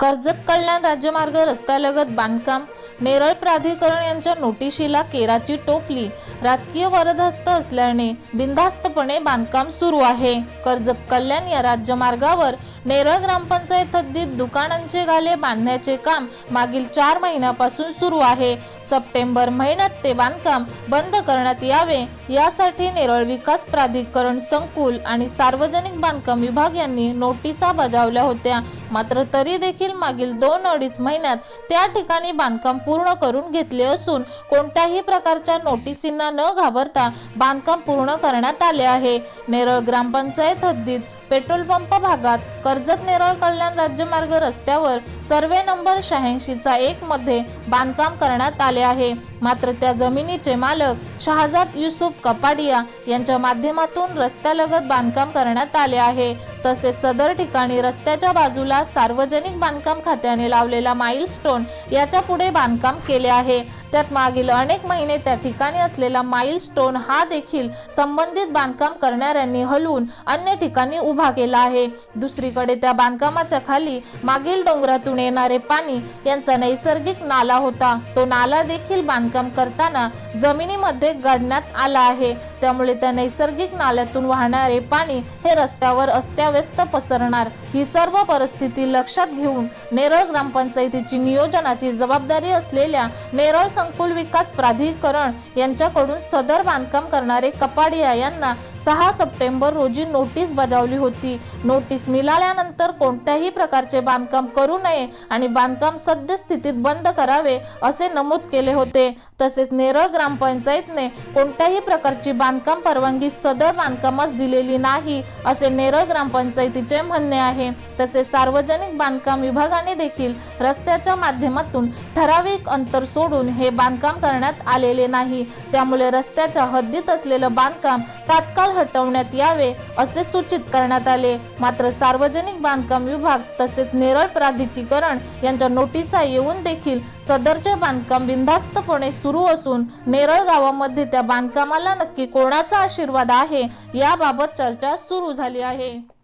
कर्जत कल्याण राज्यमार्ग रस्त्यालगत बांधकाम नेरळ प्राधिकरण यांच्या नोटिशीला केराची टोपली राजकीय वरदहस्त असल्याने बिनधास्तपणे बांधकाम सुरू आहे. कर्जत कल्याण या राज्यमार्गावर नेरळ ग्रामपंचायत हद्दीत दुकानांचे गाले बांधण्याचे काम मागील चार महिन्यापासून सुरू आहे. सप्टेंबर महिन्यात ते बांधकाम बंद करण्यात यावे यासाठी नेरळ विकास प्राधिकरण संकुल आणि सार्वजनिक बांधकाम विभाग यांनी नोटिसा बजावल्या होत्या. मात्र तरी देखील मागील दोन अडीच महिन्यात त्या ठिकाणी बांधकाम पूर्ण करून घेतले असून कोणत्याही प्रकारच्या नोटिसींना न घाबरता बांधकाम पूर्ण करण्यात आले आहे. नेरळ ग्रामपंचायत हद्दीत पेट्रोल पंप भागात कर्जत नेरळ कल्याण राज्यमार्ग रस्त्यावर सर्वे नंबर शहाऐंशीचा एक मध्ये बांधकाम करण्यात आले आहे. मात्र त्या जमिनीचे मालक शहाजाद युसुफ कपाडिया यांच्या माध्यमातून रस्त्यालगत बांधकाम करण्यात आले आहे. तसेच सदर ठिकाणी रस्त्याच्या बाजूला सार्वजनिक बांधकाम खात्याने लावलेला माइलस्टोन याच्यापुढे बांधकाम केले आहे. त्यात मागील अनेक महिने त्या ठिकाणी असलेला माइलस्टोन हा देखील संबंधित बांधकाम करणाऱ्यांनी हलवून अन्य ठिकाणी उभा केला आहे. दुसरीकडे त्या बांधकामाच्या खाली मागील डोंगरातून येणारे पाणी यांचा नैसर्गिक नाला होता. तो नाला देखील बांधकाम करताना जमिनीमध्ये गडण्यात आला आहे. त्यामुळे त्या नैसर्गिक नाल्यातून वाहणारे पाणी हे रस्त्यावर अस्ताव्यस्त पसरणार. ही सर्व परिस्थिती लक्षात घेऊन नेरळ ग्रामपंचायतीची नियोजनाची जबाबदारी असलेल्या नेरळ संकुल विकास प्राधिकरण यांच्याकडून सदर बांधकाम करणारे कपाडिया यांना सहा सप्टेंबर रोजी नोटीस बजावली होती. नोटीस मिळाल्यानंतर कोणत्याही प्रकारचे बांधकाम करू नये आणि बांधकाम सद्यस्थितीत बंद करावे असे नमूद केले होते. तसेच नेरळ ग्रामपंचायतने कोणत्याही प्रकारची बांधकाम परवानगी सदर बांधकामास दिलेली नाही असे नेरळ ग्रामपंचायतीचे म्हणणे आहे. तसेच सार्वजनिक बांधकाम विभागाने देखील रस्त्याच्या माध्यमातून ठराविक अंतर सोडून हे बांधकाम करण्यात आलेले नाही. त्यामुळे रस्त्याच्या हद्दीत असलेलं बांधकाम तात्काळ हटवण्यात यावे असे सूचित करण्यात करण्यात आले. मात्र सार्वजनिक बांधकाम विभाग तसेच नेरळ प्राधिकरण यांच्या नोटिसा येऊन देखील सदरचे बांधकाम बिनधास्तपणे सुरू असून नेरळ गावामध्ये त्या बांधकामाला नक्की कोणाचा आशीर्वाद आहे याबाबत चर्चा सुरू झाली आहे.